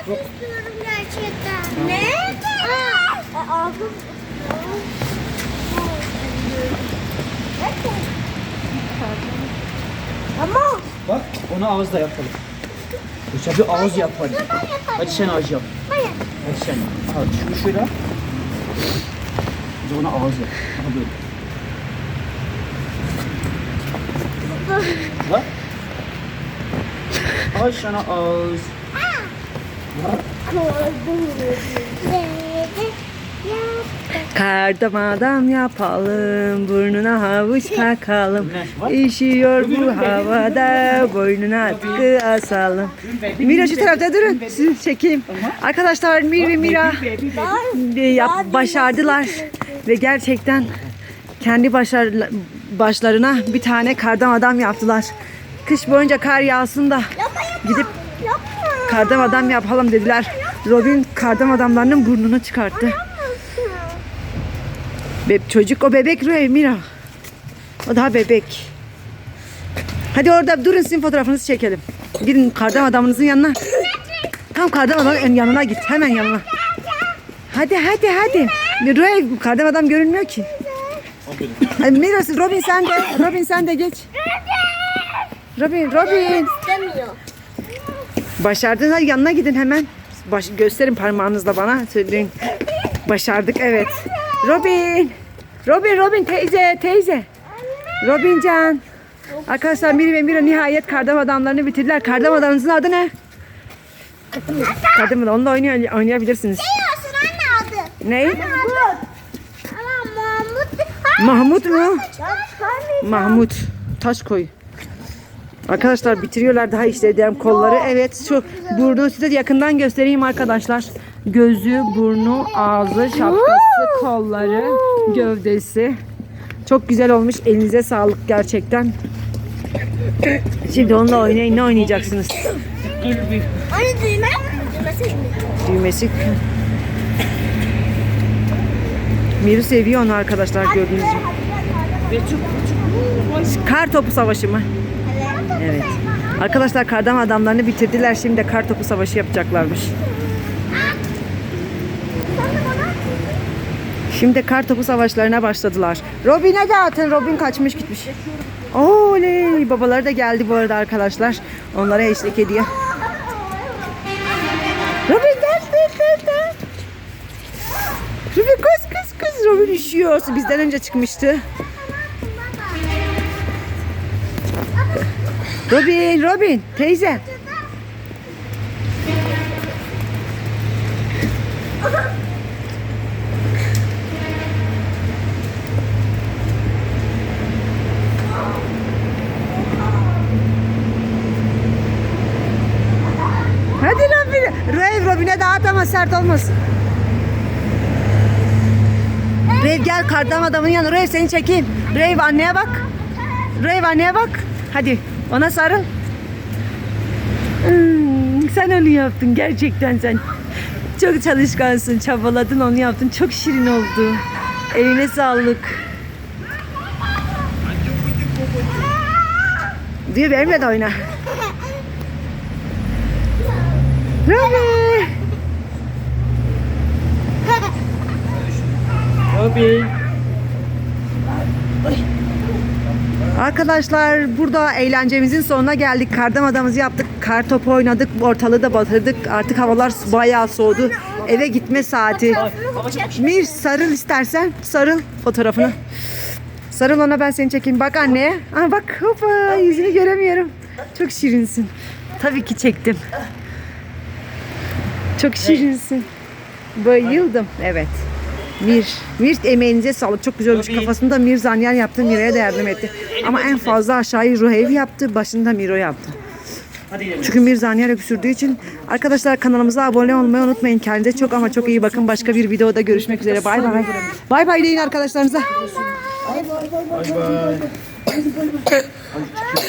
istiyorum gerçekten. Ne? Aa, ağzım. Ama Bak onu ağızda yapalım. Geçen bir ağız yap hadi. Hadi sen ağız yap. Hayır. Hadi sen. Al şunu şöyle de ona ağız yap. Aha böyle. Bak. Al sana ağız. Adam yapalım, burnuna havuç takalım. Üşüyor bu havada, boynuna atkı asalım. Mira şu tarafta durun, sizi çekeyim. Arkadaşlar Mir ve Mira e, yap, başardılar ve gerçekten kendi başar, başlarına bir tane kardan adam yaptılar. Kış boyunca kar yağsın da gidip Kardan adam yapalım dediler. Robin kardan adamlarının burnunu çıkarttı. Be çocuk o bebek Rüya Mira. O daha bebek. Hadi orada durun sizin fotoğrafınızı çekelim. Gidin kardan adamınızın yanına. Tam kardan adamın yanına git. Hemen yanına. Hadi hadi hadi. Rüya kardan adam görünmüyor ki. Mira Robin sen de. Robin sen de geç. Robin Robin. İstemiyor. Başardın hadi yanına gidin hemen. Baş, gösterin parmağınızla bana. Söyleyin. Başardık evet. Robin. Robin Robin teyze teyze. Robin Can. Arkadaşlar Miri ve Mira nihayet kardam adamlarını bitirdiler. Kardam adamınızın adı ne? Kardam adam. Onunla oynuyor, oynayabilirsiniz. Biliyorsun anne adı. Ne? Mahmut. Ama Mahmut. Mahmut mu? Mahmut. Taş koy. Arkadaşlar bitiriyorlar daha işlediğim kolları. Evet şu burnu size yakından göstereyim arkadaşlar. Gözü, burnu, ağzı, şapkası, kolları, gövdesi. Çok güzel olmuş. Elinize sağlık gerçekten. Şimdi onunla oynayın. Ne oynayacaksınız? Anne düğme. Düğmesi mi? Düğmesi. Miru seviyor onu arkadaşlar gördüğünüz gibi. Kar topu savaşı mı? Evet. Arkadaşlar kardan adamlarını bitirdiler. Şimdi de kar topu savaşı yapacaklarmış. Şimdi de kar topu savaşlarına başladılar. Robin'e de atın. Robin kaçmış gitmiş. Oley. Babaları da geldi bu arada arkadaşlar. Onlara eşlik ediyor. Robin gel gel gel gel. Robin kız kız kız. Robin üşüyor. Bizden önce çıkmıştı. Robin, Robin, teyze. Hadi Robin. Rev Robin'e dağıt ama sert olmasın. Rev gel kardan adamın yanına. Rev seni çekeyim. Rev anneye bak. Rev anneye bak. Hadi ona sarıl. Hmm, sen onu yaptın gerçekten sen. Çok çalışkansın, çabaladın onu yaptın. Çok şirin oldu. Eline sağlık. Diyor benimle de oyna. Robi. Robin. Arkadaşlar burada eğlencemizin sonuna geldik. Kardan adamımızı yaptık. Kar topu oynadık. Ortalığı da batırdık. Artık havalar bayağı soğudu. Eve gitme saati. Mir sarıl istersen. Sarıl fotoğrafını. Sarıl ona ben seni çekeyim. Bak anneye. Aa, bak hopa yüzünü göremiyorum. Çok şirinsin. Tabii ki çektim. Çok şirinsin. Bayıldım. Evet. Mir. Mir emeğinize sağlık. Çok güzel olmuş. Kafasında Mir Zanyan yaptı. Mira'ya da yardım etti. Ama en fazla aşağıyı Ruhev yaptı. Başında Miro yaptı. Çünkü Mir Zanyan öksürdüğü için. Arkadaşlar kanalımıza abone olmayı unutmayın. Kendinize çok ama çok iyi bakın. Başka bir videoda görüşmek üzere. Bay bay. Bay bay deyin arkadaşlarınıza. Bay bay.